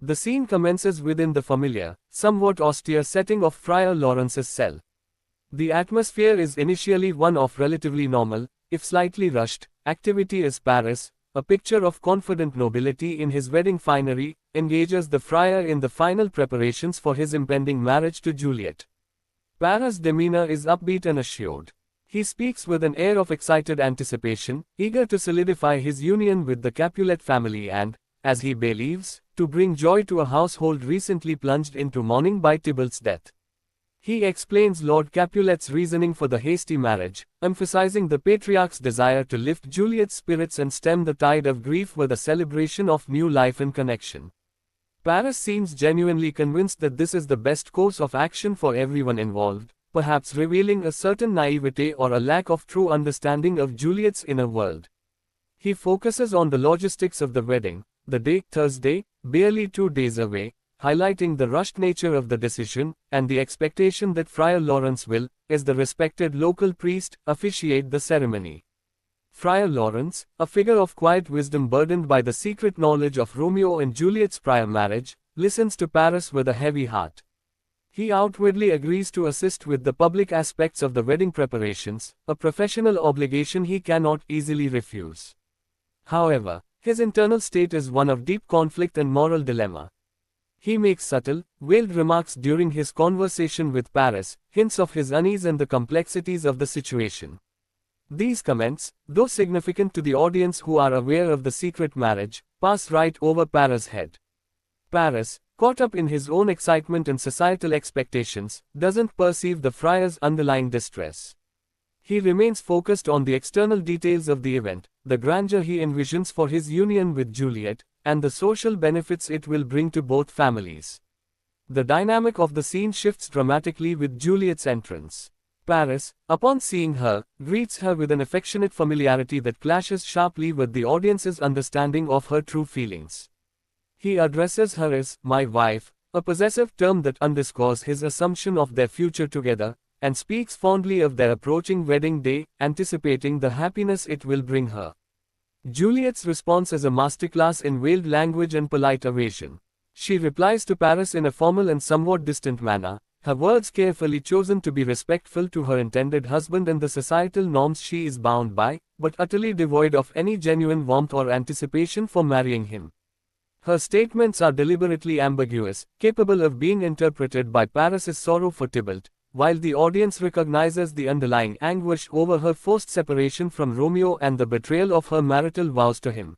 The scene commences within the familiar, somewhat austere setting of Friar Lawrence's cell. The atmosphere is initially one of relatively normal, if slightly rushed, activity as Paris, a picture of confident nobility in his wedding finery, engages the friar in the final preparations for his impending marriage to Juliet. Paris' demeanor is upbeat and assured. He speaks with an air of excited anticipation, eager to solidify his union with the Capulet family and, as he believes, to bring joy to a household recently plunged into mourning by Tybalt's death. He explains Lord Capulet's reasoning for the hasty marriage, emphasizing the patriarch's desire to lift Juliet's spirits and stem the tide of grief with a celebration of new life and connection. Paris seems genuinely convinced that this is the best course of action for everyone involved, perhaps revealing a certain naivete or a lack of true understanding of Juliet's inner world. He focuses on the logistics of the wedding, the day, Thursday, barely two days away, highlighting the rushed nature of the decision, and the expectation that Friar Lawrence will, as the respected local priest, officiate the ceremony. Friar Lawrence, a figure of quiet wisdom burdened by the secret knowledge of Romeo and Juliet's prior marriage, listens to Paris with a heavy heart. He outwardly agrees to assist with the public aspects of the wedding preparations, a professional obligation he cannot easily refuse. However, his internal state is one of deep conflict and moral dilemma. He makes subtle, veiled remarks during his conversation with Paris, hints of his unease and the complexities of the situation. These comments, though significant to the audience who are aware of the secret marriage, pass right over Paris' head. Paris, caught up in his own excitement and societal expectations, doesn't perceive the friar's underlying distress. He remains focused on the external details of the event, the grandeur he envisions for his union with Juliet, and the social benefits it will bring to both families. The dynamic of the scene shifts dramatically with Juliet's entrance. Paris, upon seeing her, greets her with an affectionate familiarity that clashes sharply with the audience's understanding of her true feelings. He addresses her as, my wife, a possessive term that underscores his assumption of their future together, and speaks fondly of their approaching wedding day, anticipating the happiness it will bring her. Juliet's response is a masterclass in veiled language and polite evasion. She replies to Paris in a formal and somewhat distant manner, her words carefully chosen to be respectful to her intended husband and the societal norms she is bound by, but utterly devoid of any genuine warmth or anticipation for marrying him. Her statements are deliberately ambiguous, capable of being interpreted by Paris's sorrow for Tybalt, while the audience recognizes the underlying anguish over her forced separation from Romeo and the betrayal of her marital vows to him.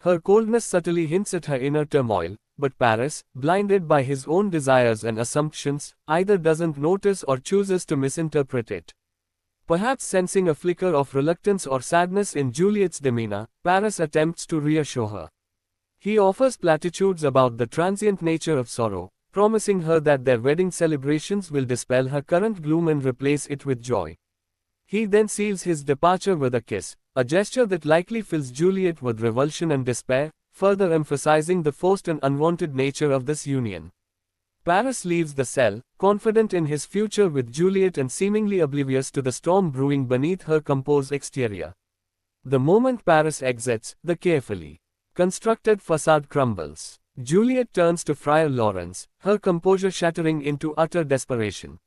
Her coldness subtly hints at her inner turmoil, but Paris, blinded by his own desires and assumptions, either doesn't notice or chooses to misinterpret it. Perhaps sensing a flicker of reluctance or sadness in Juliet's demeanor, Paris attempts to reassure her. He offers platitudes about the transient nature of sorrow, promising her that their wedding celebrations will dispel her current gloom and replace it with joy. He then seals his departure with a kiss, a gesture that likely fills Juliet with revulsion and despair, further emphasizing the forced and unwanted nature of this union. Paris leaves the cell, confident in his future with Juliet and seemingly oblivious to the storm brewing beneath her composed exterior. The moment Paris exits, the carefully constructed facade crumbles. Juliet turns to Friar Lawrence, her composure shattering into utter desperation.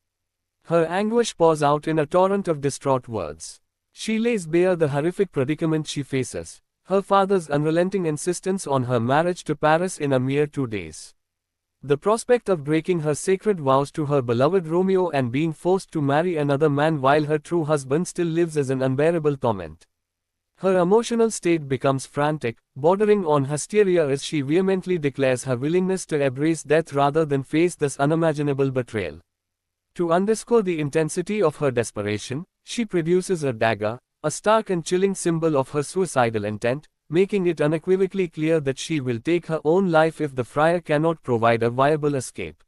Her anguish pours out in a torrent of distraught words. She lays bare the horrific predicament she faces, her father's unrelenting insistence on her marriage to Paris in a mere two days. The prospect of breaking her sacred vows to her beloved Romeo and being forced to marry another man while her true husband still lives is an unbearable torment. Her emotional state becomes frantic, bordering on hysteria as she vehemently declares her willingness to embrace death rather than face this unimaginable betrayal. To underscore the intensity of her desperation, she produces a dagger, a stark and chilling symbol of her suicidal intent, making it unequivocally clear that she will take her own life if the friar cannot provide a viable escape.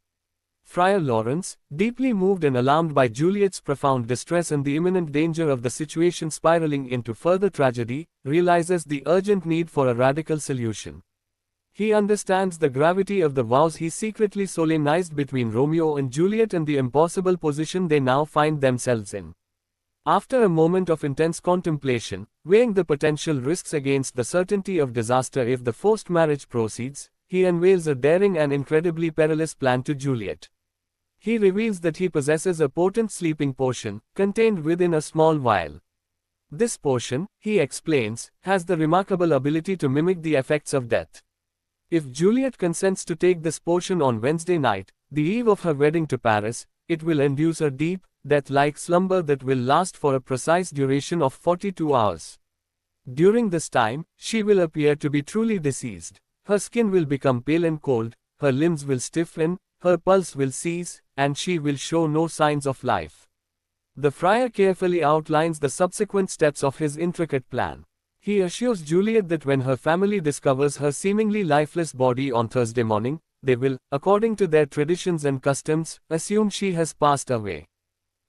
Friar Lawrence, deeply moved and alarmed by Juliet's profound distress and the imminent danger of the situation spiraling into further tragedy, realizes the urgent need for a radical solution. He understands the gravity of the vows he secretly solemnized between Romeo and Juliet and the impossible position they now find themselves in. After a moment of intense contemplation, weighing the potential risks against the certainty of disaster if the forced marriage proceeds, he unveils a daring and incredibly perilous plan to Juliet. He reveals that he possesses a potent sleeping potion, contained within a small vial. This potion, he explains, has the remarkable ability to mimic the effects of death. If Juliet consents to take this potion on Wednesday night, the eve of her wedding to Paris, it will induce a deep, death like slumber that will last for a precise duration of 42 hours. During this time, she will appear to be truly deceased. Her skin will become pale and cold, her limbs will stiffen, her pulse will cease, and she will show no signs of life. The friar carefully outlines the subsequent steps of his intricate plan. He assures Juliet that when her family discovers her seemingly lifeless body on Thursday morning, they will, according to their traditions and customs, assume she has passed away.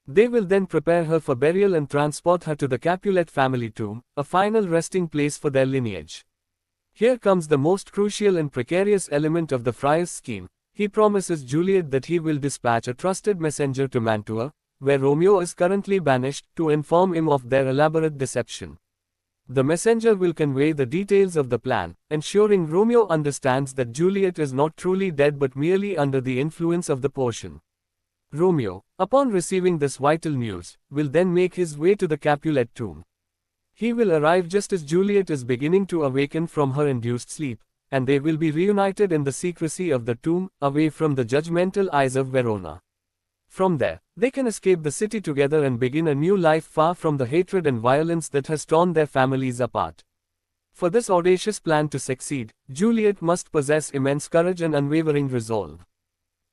They will then prepare her for burial and transport her to the Capulet family tomb, a final resting place for their lineage. Here comes the most crucial and precarious element of the friar's scheme. He promises Juliet that he will dispatch a trusted messenger to Mantua, where Romeo is currently banished, to inform him of their elaborate deception. The messenger will convey the details of the plan, ensuring Romeo understands that Juliet is not truly dead but merely under the influence of the potion. Romeo, upon receiving this vital news, will then make his way to the Capulet tomb. He will arrive just as Juliet is beginning to awaken from her induced sleep, and they will be reunited in the secrecy of the tomb, away from the judgmental eyes of Verona. From there, they can escape the city together and begin a new life far from the hatred and violence that has torn their families apart. For this audacious plan to succeed, Juliet must possess immense courage and unwavering resolve.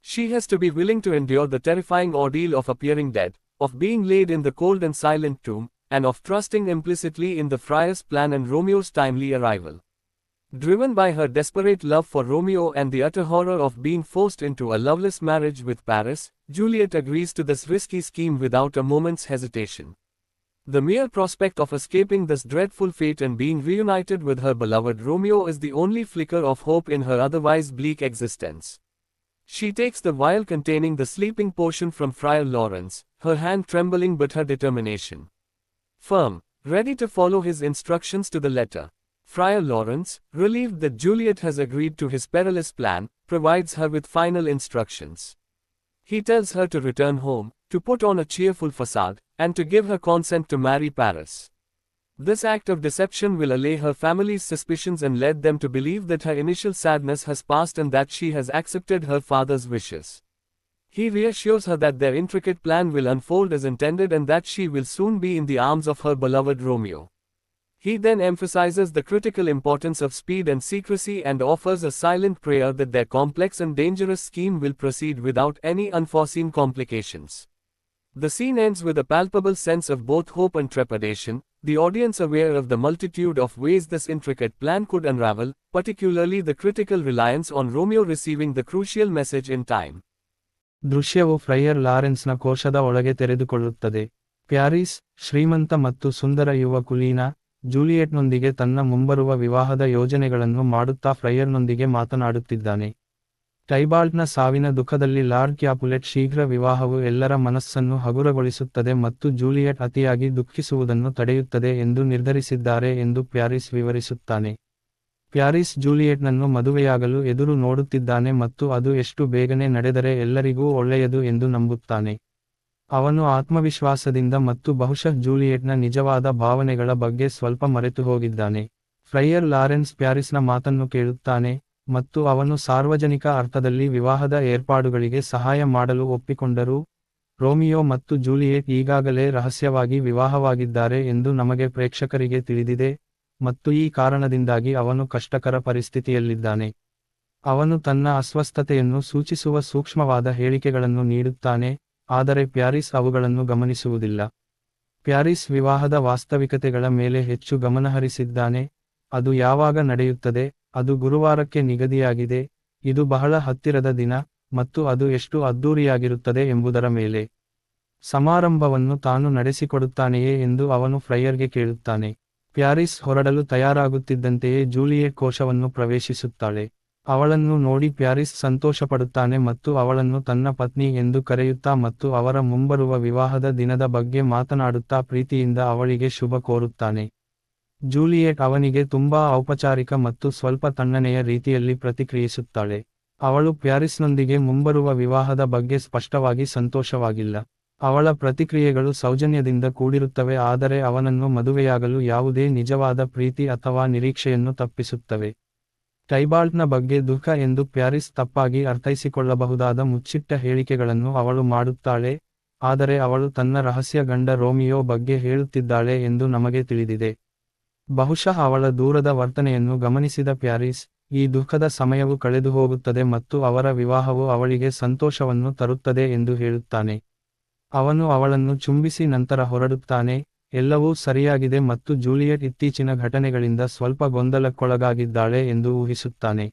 She has to be willing to endure the terrifying ordeal of appearing dead, of being laid in the cold and silent tomb, and of trusting implicitly in the friar's plan and Romeo's timely arrival. Driven by her desperate love for Romeo and the utter horror of being forced into a loveless marriage with Paris, Juliet agrees to this risky scheme without a moment's hesitation. The mere prospect of escaping this dreadful fate and being reunited with her beloved Romeo is the only flicker of hope in her otherwise bleak existence. She takes the vial containing the sleeping potion from Friar Lawrence, her hand trembling but her determination firm, ready to follow his instructions to the letter. Friar Lawrence, relieved that Juliet has agreed to his perilous plan, provides her with final instructions. He tells her to return home, to put on a cheerful facade, and to give her consent to marry Paris. This act of deception will allay her family's suspicions and led them to believe that her initial sadness has passed and that she has accepted her father's wishes. He reassures her that their intricate plan will unfold as intended and that she will soon be in the arms of her beloved Romeo. He then emphasizes the critical importance of speed and secrecy and offers a silent prayer that their complex and dangerous scheme will proceed without any unforeseen complications. The scene ends with a palpable sense of both hope and trepidation, the audience aware of the multitude of ways this intricate plan could unravel, particularly the critical reliance on Romeo receiving the crucial message in time. ದೃಶ್ಯವು friar ಲಾರೆನ್ಸ್ನ ಕೋಶದ ಒಳಗೆ ತೆರೆದುಕೊಳ್ಳುತ್ತದೆ Paris ಶ್ರೀಮಂತ ಮತ್ತು ಸುಂದರ ಯುವ ಕುಲೀನ ಜೂಲಿಯೆಟ್ನೊಂದಿಗೆ ತನ್ನ ಮುಂಬರುವ ವಿವಾಹದ ಯೋಜನೆಗಳನ್ನು ಮಾಡುತ್ತಾ ಫ್ರೈಯರ್ನೊಂದಿಗೆ ಮಾತನಾಡುತ್ತಿದ್ದಾನೆ. ಟೈಬಾಲ್ಟ್ನ ಸಾವಿನ ದುಃಖದಲ್ಲಿ ಲಾರ್ಡ್ ಕ್ಯಾಪುಲೆಟ್ ಶೀಘ್ರ ವಿವಾಹವು ಎಲ್ಲರ ಮನಸ್ಸನ್ನು ಹಗುರಗೊಳಿಸುತ್ತದೆ ಮತ್ತು ಜೂಲಿಯೆಟ್ ಅತಿಯಾಗಿ ದುಃಖಿಸುವುದನ್ನು ತಡೆಯುತ್ತದೆ ಎಂದು ನಿರ್ಧರಿಸಿದ್ದಾರೆ ಎಂದು ಪ್ಯಾರಿಸ್ ವಿವರಿಸುತ್ತಾನೆ. ಪ್ಯಾರಿಸ್ ಜೂಲಿಯೆಟ್ನನ್ನು ಮದುವೆಯಾಗಲು ಎದುರು ನೋಡುತ್ತಿದ್ದಾನೆ ಮತ್ತು ಅದು ಎಷ್ಟು ಬೇಗನೆ ನಡೆದರೆ ಎಲ್ಲರಿಗೂ ಒಳ್ಳೆಯದು ಎಂದು ನಂಬುತ್ತಾನೆ. ಅವನು ಆತ್ಮವಿಶ್ವಾಸದಿಂದ ಮತ್ತು ಬಹುಶಃ ಜೂಲಿಯೆಟ್ನ ನಿಜವಾದ ಭಾವನೆಗಳ ಬಗ್ಗೆ ಸ್ವಲ್ಪ ಮರೆತು ಹೋಗಿದ್ದಾನೆ. ಫ್ರೈಯರ್ ಲಾರೆನ್ಸ್ ಪ್ಯಾರಿಸ್ನ ಮಾತನ್ನು ಕೇಳುತ್ತಾನೆ ಮತ್ತು ಅವನು ಸಾರ್ವಜನಿಕ ಅರ್ಥದಲ್ಲಿ ವಿವಾಹದ ಏರ್ಪಾಡುಗಳಿಗೆ ಸಹಾಯ ಮಾಡಲು ಒಪ್ಪಿಕೊಂಡರೂ. ರೋಮಿಯೋ ಮತ್ತು ಜೂಲಿಯೆಟ್ ಈಗಾಗಲೇ ರಹಸ್ಯವಾಗಿ ವಿವಾಹವಾಗಿದ್ದಾರೆ ಎಂದು ನಮಗೆ ಪ್ರೇಕ್ಷಕರಿಗೆ ತಿಳಿದಿದೆ ಮತ್ತು ಈ ಕಾರಣದಿಂದಾಗಿ ಅವನು ಕಷ್ಟಕರ ಪರಿಸ್ಥಿತಿಯಲ್ಲಿದ್ದಾನೆ. ಅವನು ತನ್ನ ಅಸ್ವಸ್ಥತೆಯನ್ನು ಸೂಚಿಸುವ ಸೂಕ್ಷ್ಮವಾದ ಹೇಳಿಕೆಗಳನ್ನು ನೀಡುತ್ತಾನೆ. ಆದರೆ ಪ್ಯಾರಿಸ್ ಅವುಗಳನ್ನು ಗಮನಿಸುವುದಿಲ್ಲ. ಪ್ಯಾರಿಸ್ ವಿವಾಹದ ವಾಸ್ತವಿಕತೆಗಳ ಮೇಲೆ ಹೆಚ್ಚು ಗಮನಹರಿಸಿದ್ದಾನೆ. ಅದು ಯಾವಾಗ ನಡೆಯುತ್ತದೆ? ಅದು ಗುರುವಾರಕ್ಕೆ ನಿಗದಿಯಾಗಿದೆ. ಇದು ಬಹಳ ಹತ್ತಿರದ ದಿನ ಮತ್ತು ಅದು ಎಷ್ಟು ಅದ್ದೂರಿಯಾಗಿರುತ್ತದೆ ಎಂಬುದರ ಮೇಲೆ ಸಮಾರಂಭವನ್ನು ತಾನು ನಡೆಸಿಕೊಡುತ್ತಾನೆಯೇ ಎಂದು ಅವನು ಫ್ರೈಯರ್ಗೆ ಕೇಳುತ್ತಾನೆ. ಪ್ಯಾರಿಸ್ ಹೊರಡಲು ತಯಾರಾಗುತ್ತಿದ್ದಂತೆಯೇ ಜೂಲಿಯೆಟ್ ಕೋಶವನ್ನು ಪ್ರವೇಶಿಸುತ್ತಾಳೆ. ಅವಳನ್ನು ನೋಡಿ ಪ್ಯಾರಿಸ್ ಸಂತೋಷಪಡುತ್ತಾನೆ ಮತ್ತು ಅವಳನ್ನು ತನ್ನ ಪತ್ನಿ ಎಂದು ಕರೆಯುತ್ತಾ ಮತ್ತು ಅವರ ಮುಂಬರುವ ವಿವಾಹದ ದಿನದ ಬಗ್ಗೆ ಮಾತನಾಡುತ್ತಾ ಪ್ರೀತಿಯಿಂದ ಅವಳಿಗೆ ಶುಭ ಕೋರುತ್ತಾನೆ. ಜೂಲಿಯೆಟ್ ಅವನಿಗೆ ತುಂಬಾ ಔಪಚಾರಿಕ ಮತ್ತು ಸ್ವಲ್ಪ ತಣ್ಣನೆಯ ರೀತಿಯಲ್ಲಿ ಪ್ರತಿಕ್ರಿಯಿಸುತ್ತಾಳೆ. ಅವಳು ಪ್ಯಾರಿಸ್ನೊಂದಿಗೆ ಮುಂಬರುವ ವಿವಾಹದ ಬಗ್ಗೆ ಸ್ಪಷ್ಟವಾಗಿ ಸಂತೋಷವಾಗಿಲ್ಲ. ಅವಳ ಪ್ರತಿಕ್ರಿಯೆಗಳು ಸೌಜನ್ಯದಿಂದ ಕೂಡಿರುತ್ತವೆ, ಆದರೆ ಅವನನ್ನು ಮದುವೆಯಾಗಲು ಯಾವುದೇ ನಿಜವಾದ ಪ್ರೀತಿ ಅಥವಾ ನಿರೀಕ್ಷೆಯನ್ನು ತಪ್ಪಿಸುತ್ತವೆ. ಟೈಬಾಲ್ಟ್ನ ಬಗ್ಗೆ ದುಃಖ ಎಂದು ಪ್ಯಾರಿಸ್ ತಪ್ಪಾಗಿ ಅರ್ಥೈಸಿಕೊಳ್ಳಬಹುದಾದ ಮುಚ್ಚಿಟ್ಟ ಹೇಳಿಕೆಗಳನ್ನು ಅವಳು ಮಾಡುತ್ತಾಳೆ, ಆದರೆ ಅವಳು ತನ್ನ ರಹಸ್ಯ ಗಂಡ ರೋಮಿಯೋ ಬಗ್ಗೆ ಹೇಳುತ್ತಿದ್ದಾಳೆ ಎಂದು ನಮಗೆ ತಿಳಿದಿದೆ. ಬಹುಶಃ ಅವಳ ದೂರದ ವರ್ತನೆಯನ್ನು ಗಮನಿಸಿದ ಪ್ಯಾರಿಸ್, ಈ ದುಃಖದ ಸಮಯವು ಕಳೆದುಹೋಗುತ್ತದೆ ಮತ್ತು ಅವರ ವಿವಾಹವು ಅವಳಿಗೆ ಸಂತೋಷವನ್ನು ತರುತ್ತದೆ ಎಂದು ಹೇಳುತ್ತಾನೆ. ಅವನು ಅವಳನ್ನು ಚುಂಬಿಸಿ ನಂತರ ಹೊರಡುತ್ತಾನೆ ಎಲ್ಲವೂ ಸರಿಯಾಗಿದೆ ಮತ್ತು ಜೂಲಿಯಟ್ ಇತ್ತೀಚಿನ ಘಟನೆಗಳಿಂದ ಸ್ವಲ್ಪ ಗೊಂದಲಕ್ಕೊಳಗಾಗಿದ್ದಾಳೆ ಎಂದು ಊಹಿಸುತ್ತಾನೆ.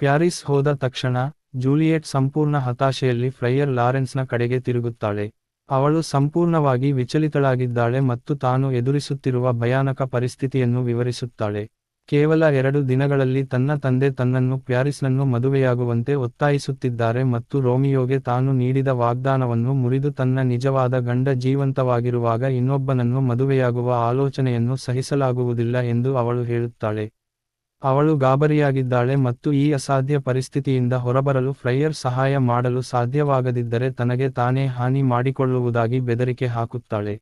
ಪ್ಯಾರಿಸ್ ಹೋದ ತಕ್ಷಣ, ಜೂಲಿಯೆಟ್ ಸಂಪೂರ್ಣ ಹತಾಶೆಯಲ್ಲಿ ಫ್ರೈಯರ್ ಲಾರೆನ್ಸ್ನ ಕಡೆಗೆ ತಿರುಗುತ್ತಾಳೆ. ಅವಳು ಸಂಪೂರ್ಣವಾಗಿ ವಿಚಲಿತಳಾಗಿದ್ದಾಳೆ ಮತ್ತು ತಾನು ಎದುರಿಸುತ್ತಿರುವ ಭಯಾನಕ ಪರಿಸ್ಥಿತಿಯನ್ನು ವಿವರಿಸುತ್ತಾಳೆ. ಕೇವಲ ಎರಡು ದಿನಗಳಲ್ಲಿ ತನ್ನ ತಂದೆ ತನ್ನನ್ನು ಪ್ಯಾರಿಸ್ನನ್ನು ಮದುವೆಯಾಗುವಂತೆ ಒತ್ತಾಯಿಸುತ್ತಿದ್ದಾರೆ ಮತ್ತು ರೋಮಿಯೋಗೆ ತಾನು ನೀಡಿದ ವಾಗ್ದಾನವನ್ನು ಮುರಿದು ತನ್ನ ನಿಜವಾದ ಗಂಡ ಜೀವಂತವಾಗಿರುವಾಗ ಇನ್ನೊಬ್ಬನನ್ನು ಮದುವೆಯಾಗುವ ಆಲೋಚನೆಯನ್ನು ಸಹಿಸಲಾಗುವುದಿಲ್ಲ ಎಂದು ಅವಳು ಹೇಳುತ್ತಾಳೆ. ಅವಳು ಗಾಬರಿಯಾಗಿದ್ದಾಳೆ ಮತ್ತು ಈ ಅಸಾಧ್ಯ ಪರಿಸ್ಥಿತಿಯಿಂದ ಹೊರಬರಲು ಫ್ರೈಯರ್ ಸಹಾಯ ಮಾಡಲು ಸಾಧ್ಯವಾಗದಿದ್ದರೆ ತನಗೆ ತಾನೇ ಹಾನಿ ಮಾಡಿಕೊಳ್ಳುವುದಾಗಿ ಬೆದರಿಕೆ ಹಾಕುತ್ತಾಳೆ.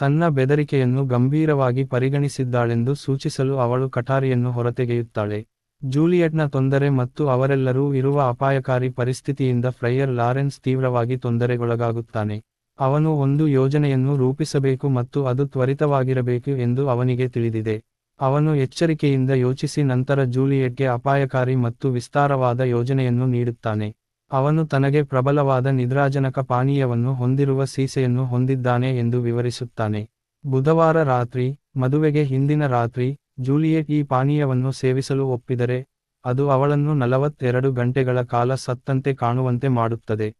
ತನ್ನ ಬೆದರಿಕೆಯನ್ನು ಗಂಭೀರವಾಗಿ ಪರಿಗಣಿಸಿದ್ದಾಳೆಂದು ಸೂಚಿಸಲು ಅವಳು ಕಠಾರಿಯನ್ನು ಹೊರತೆಗೆಯುತ್ತಾಳೆ. ಜೂಲಿಯಟ್ನ ತೊಂದರೆ ಮತ್ತು ಅವರೆಲ್ಲರೂ ಇರುವ ಅಪಾಯಕಾರಿ ಪರಿಸ್ಥಿತಿಯಿಂದ ಫ್ರೈಯರ್ ಲಾರೆನ್ಸ್ ತೀವ್ರವಾಗಿ ತೊಂದರೆಗೊಳಗಾಗುತ್ತಾನೆ. ಅವನು ಒಂದು ಯೋಜನೆಯನ್ನು ರೂಪಿಸಬೇಕು ಮತ್ತು ಅದು ತ್ವರಿತವಾಗಿರಬೇಕು ಎಂದು ಅವನಿಗೆ ತಿಳಿದಿದೆ. ಅವನು ಎಚ್ಚರಿಕೆಯಿಂದ ಯೋಚಿಸಿ ನಂತರ ಜೂಲಿಯಟ್ಗೆ ಅಪಾಯಕಾರಿ ಮತ್ತು ವಿಸ್ತಾರವಾದ ಯೋಜನೆಯನ್ನು ನೀಡುತ್ತಾನೆ. ಅವನು ತನಗೆ ಪ್ರಬಲವಾದ ನಿದ್ರಾಜನಕ ಪಾನೀಯವನ್ನು ಹೊಂದಿರುವ ಸೀಸೆಯನ್ನು ಹೊಂದಿದ್ದಾನೆ ಎಂದು ವಿವರಿಸುತ್ತಾನೆ. ಬುಧವಾರ ರಾತ್ರಿ, ಮದುವೆಗೆ ಹಿಂದಿನ ರಾತ್ರಿ, ಜೂಲಿಯೆಟ್ ಈ ಪಾನೀಯವನ್ನು ಸೇವಿಸಲು ಒಪ್ಪಿದರೆ, ಅದು ಅವಳನ್ನು ನಲವತ್ತೆರಡು ಗಂಟೆಗಳ ಕಾಲ ಸತ್ತಂತೆ ಕಾಣುವಂತೆ ಮಾಡುತ್ತದೆ.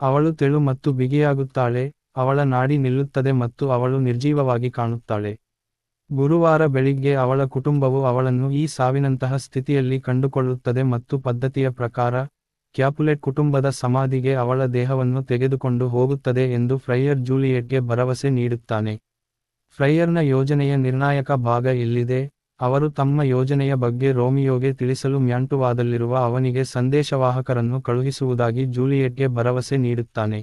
ಅವಳು ತೆಳು ಮತ್ತು ಬಿಗಿಯಾಗುತ್ತಾಳೆ, ಅವಳ ನಾಡಿ ನಿಲ್ಲುತ್ತದೆ ಮತ್ತು ಅವಳು ನಿರ್ಜೀವವಾಗಿ ಕಾಣುತ್ತಾಳೆ. ಗುರುವಾರ ಬೆಳಿಗ್ಗೆ ಅವಳ ಕುಟುಂಬವು ಅವಳನ್ನು ಈ ಸಾವಿನಂತಹ ಸ್ಥಿತಿಯಲ್ಲಿ ಕಂಡುಕೊಳ್ಳುತ್ತದೆ ಮತ್ತು ಪದ್ಧತಿಯ ಪ್ರಕಾರ ಕ್ಯಾಪುಲೆಟ್ ಕುಟುಂಬದ ಸಮಾಧಿಗೆ ಅವಳ ದೇಹವನ್ನು ತೆಗೆದುಕೊಂಡು ಹೋಗುತ್ತದೆ ಎಂದು ಫ್ರೈಯರ್ ಜೂಲಿಯೆಟ್ಗೆ ಭರವಸೆ ನೀಡುತ್ತಾನೆ. ಫ್ರೈಯರ್ನ ಯೋಜನೆಯ ನಿರ್ಣಾಯಕ ಭಾಗ ಇಲ್ಲಿದೆ ಅವರು ತಮ್ಮ ಯೋಜನೆಯ ಬಗ್ಗೆ ರೋಮಿಯೋಗೆ ತಿಳಿಸಲು ಮ್ಯಾಂಟುವಾದಲ್ಲಿರುವ ಅವನಿಗೆ ಸಂದೇಶವಾಹಕರನ್ನು ಕಳುಹಿಸುವುದಾಗಿ ಜೂಲಿಯೆಟ್ಗೆ ಭರವಸೆ ನೀಡುತ್ತಾನೆ.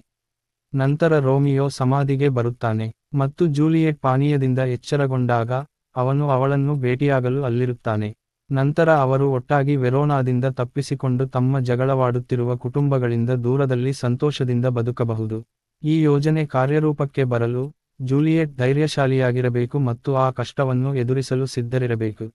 ನಂತರ ರೋಮಿಯೋ ಸಮಾಧಿಗೆ ಬರುತ್ತಾನೆ ಮತ್ತು ಜೂಲಿಯೆಟ್ ಪಾನೀಯದಿಂದ ಎಚ್ಚರಗೊಂಡಾಗ ಅವನು ಅವಳನ್ನು ಭೇಟಿಯಾಗಲು ಅಲ್ಲಿರುತ್ತಾನೆ. ನಂತರ ಅವರು ಒಟ್ಟಾಗಿ ವೆರೋನಾದಿಂದ ತಪ್ಪಿಸಿಕೊಂಡು ತಮ್ಮ ಜಗಳವಾಡುತ್ತಿರುವ ಕುಟುಂಬಗಳಿಂದ ದೂರದಲ್ಲಿ ಸಂತೋಷದಿಂದ ಬದುಕಬಹುದು. ಈ ಯೋಜನೆ ಕಾರ್ಯರೂಪಕ್ಕೆ ಬರಲು ಜೂಲಿಯೆಟ್ ಧೈರ್ಯಶಾಲಿಯಾಗಿರಬೇಕು ಮತ್ತು ಆ ಕಷ್ಟವನ್ನು ಎದುರಿಸಲು ಸಿದ್ಧರಿರಬೇಕು.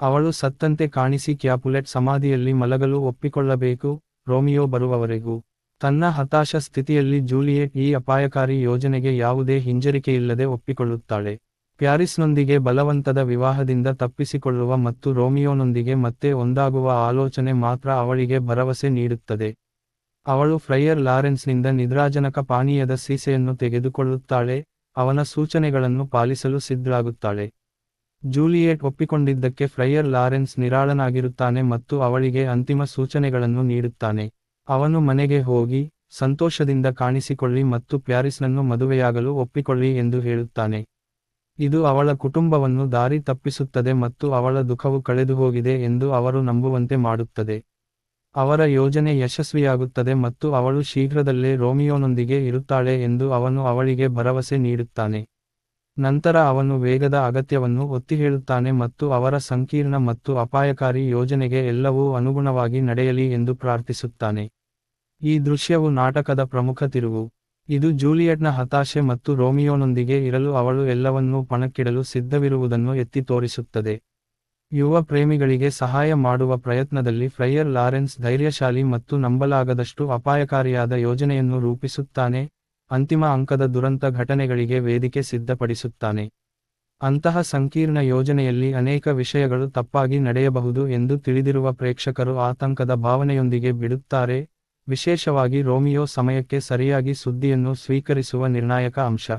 ಅವಳು ಸತ್ತಂತೆ ಕಾಣಿಸಿ ಕ್ಯಾಪುಲೆಟ್ ಸಮಾಧಿಯಲ್ಲಿ ಮಲಗಲು ಒಪ್ಪಿಕೊಳ್ಳಬೇಕು, ರೋಮಿಯೋ ಬರುವವರೆಗೂ. ತನ್ನ ಹತಾಶ ಸ್ಥಿತಿಯಲ್ಲಿ ಜೂಲಿಯೆಟ್ ಈ ಅಪಾಯಕಾರಿ ಯೋಜನೆಗೆ ಯಾವುದೇ ಹಿಂಜರಿಕೆಯಿಲ್ಲದೆ ಒಪ್ಪಿಕೊಳ್ಳುತ್ತಾಳೆ. ಪ್ಯಾರಿಸ್ನೊಂದಿಗೆ ಬಲವಂತದ ವಿವಾಹದಿಂದ ತಪ್ಪಿಸಿಕೊಳ್ಳುವ ಮತ್ತು ರೋಮಿಯೋನೊಂದಿಗೆ ಮತ್ತೆ ಒಂದಾಗುವ ಆಲೋಚನೆ ಮಾತ್ರ ಅವಳಿಗೆ ಭರವಸೆ ನೀಡುತ್ತದೆ. ಅವಳು ಫ್ರೈಯರ್ ಲಾರೆನ್ಸ್ನಿಂದ ನಿದ್ರಾಜನಕ ಪಾನೀಯದ ಸೀಸೆಯನ್ನು ತೆಗೆದುಕೊಳ್ಳುತ್ತಾಳೆ, ಅವನ ಸೂಚನೆಗಳನ್ನು ಪಾಲಿಸಲು ಸಿದ್ಧರಾಗುತ್ತಾಳೆ ಜೂಲಿಯೆಟ್ ಒಪ್ಪಿಕೊಂಡಿದ್ದಕ್ಕೆ ಫ್ರೈಯರ್ ಲಾರೆನ್ಸ್ ನಿರಾಳನಾಗಿರುತ್ತಾನೆ ಮತ್ತು ಅವಳಿಗೆ ಅಂತಿಮ ಸೂಚನೆಗಳನ್ನು ನೀಡುತ್ತಾನೆ. ಅವನು ಮನೆಗೆ ಹೋಗಿ, ಸಂತೋಷದಿಂದ ಕಾಣಿಸಿಕೊಳ್ಳಿ ಮತ್ತು ಪ್ಯಾರಿಸ್ನನ್ನು ಮದುವೆಯಾಗಲು ಒಪ್ಪಿಕೊಳ್ಳಿ ಎಂದು ಹೇಳುತ್ತಾನೆ. ಇದು ಅವಳ ಕುಟುಂಬವನ್ನು ದಾರಿ ತಪ್ಪಿಸುತ್ತದೆ ಮತ್ತು ಅವಳ ದುಃಖವು ಕಳೆದುಹೋಗಿದೆ ಎಂದು ಅವರು ನಂಬುವಂತೆ ಮಾಡುತ್ತದೆ. ಅವರ ಯೋಜನೆ ಯಶಸ್ವಿಯಾಗುತ್ತದೆ ಮತ್ತು ಅವಳು ಶೀಘ್ರದಲ್ಲೇ ರೋಮಿಯೋನೊಂದಿಗೆ ಇರುತ್ತಾಳೆ ಎಂದು ಅವನು ಅವಳಿಗೆ ಭರವಸೆ ನೀಡುತ್ತಾನೆ. ನಂತರ ಅವನು ವೇಗದ ಅಗತ್ಯವನ್ನು ಒತ್ತಿಹೇಳುತ್ತಾನೆ ಮತ್ತು ಅವರ ಸಂಕೀರ್ಣ ಮತ್ತು ಅಪಾಯಕಾರಿ ಯೋಜನೆಗೆ ಎಲ್ಲವೂ ಅನುಗುಣವಾಗಿ ನಡೆಯಲಿ ಎಂದು ಪ್ರಾರ್ಥಿಸುತ್ತಾನೆ. ಈ ದೃಶ್ಯವು ನಾಟಕದ ಪ್ರಮುಖ ತಿರುವು. ಇದು ಜೂಲಿಯಟ್ನ ಹತಾಶೆ ಮತ್ತು ರೋಮಿಯೋನೊಂದಿಗೆ ಇರಲು ಅವಳು ಎಲ್ಲವನ್ನೂ ಪಣಕ್ಕಿಡಲು ಸಿದ್ಧವಿರುವುದನ್ನು ಎತ್ತಿ ತೋರಿಸುತ್ತದೆ. ಯುವ ಪ್ರೇಮಿಗಳಿಗೆ ಸಹಾಯ ಮಾಡುವ ಪ್ರಯತ್ನದಲ್ಲಿ ಫ್ರೈಯರ್ ಲಾರೆನ್ಸ್ ಧೈರ್ಯಶಾಲಿ ಮತ್ತು ನಂಬಲಾಗದಷ್ಟು ಅಪಾಯಕಾರಿಯಾದ ಯೋಜನೆಯನ್ನು ರೂಪಿಸುತ್ತಾನೆ, ಅಂತಿಮ ಅಂಕದ ದುರಂತ ಘಟನೆಗಳಿಗೆ ವೇದಿಕೆ ಸಿದ್ಧಪಡಿಸುತ್ತಾನೆ. ಅಂತಹ ಸಂಕೀರ್ಣ ಯೋಜನೆಯಲ್ಲಿ ಅನೇಕ ವಿಷಯಗಳು ತಪ್ಪಾಗಿ ನಡೆಯಬಹುದು ಎಂದು ತಿಳಿದಿರುವ ಪ್ರೇಕ್ಷಕರು ಆತಂಕದ ಭಾವನೆಯೊಂದಿಗೆ ಬಿಡುತ್ತಾರೆ ವಿಶೇಷವಾಗಿ ರೋಮಿಯೋ ಸಮಯಕ್ಕೆ ಸರಿಯಾಗಿ ಸುದ್ದಿಯನ್ನು ಸ್ವೀಕರಿಸುವ ನಿರ್ಣಾಯಕ ಅಂಶ.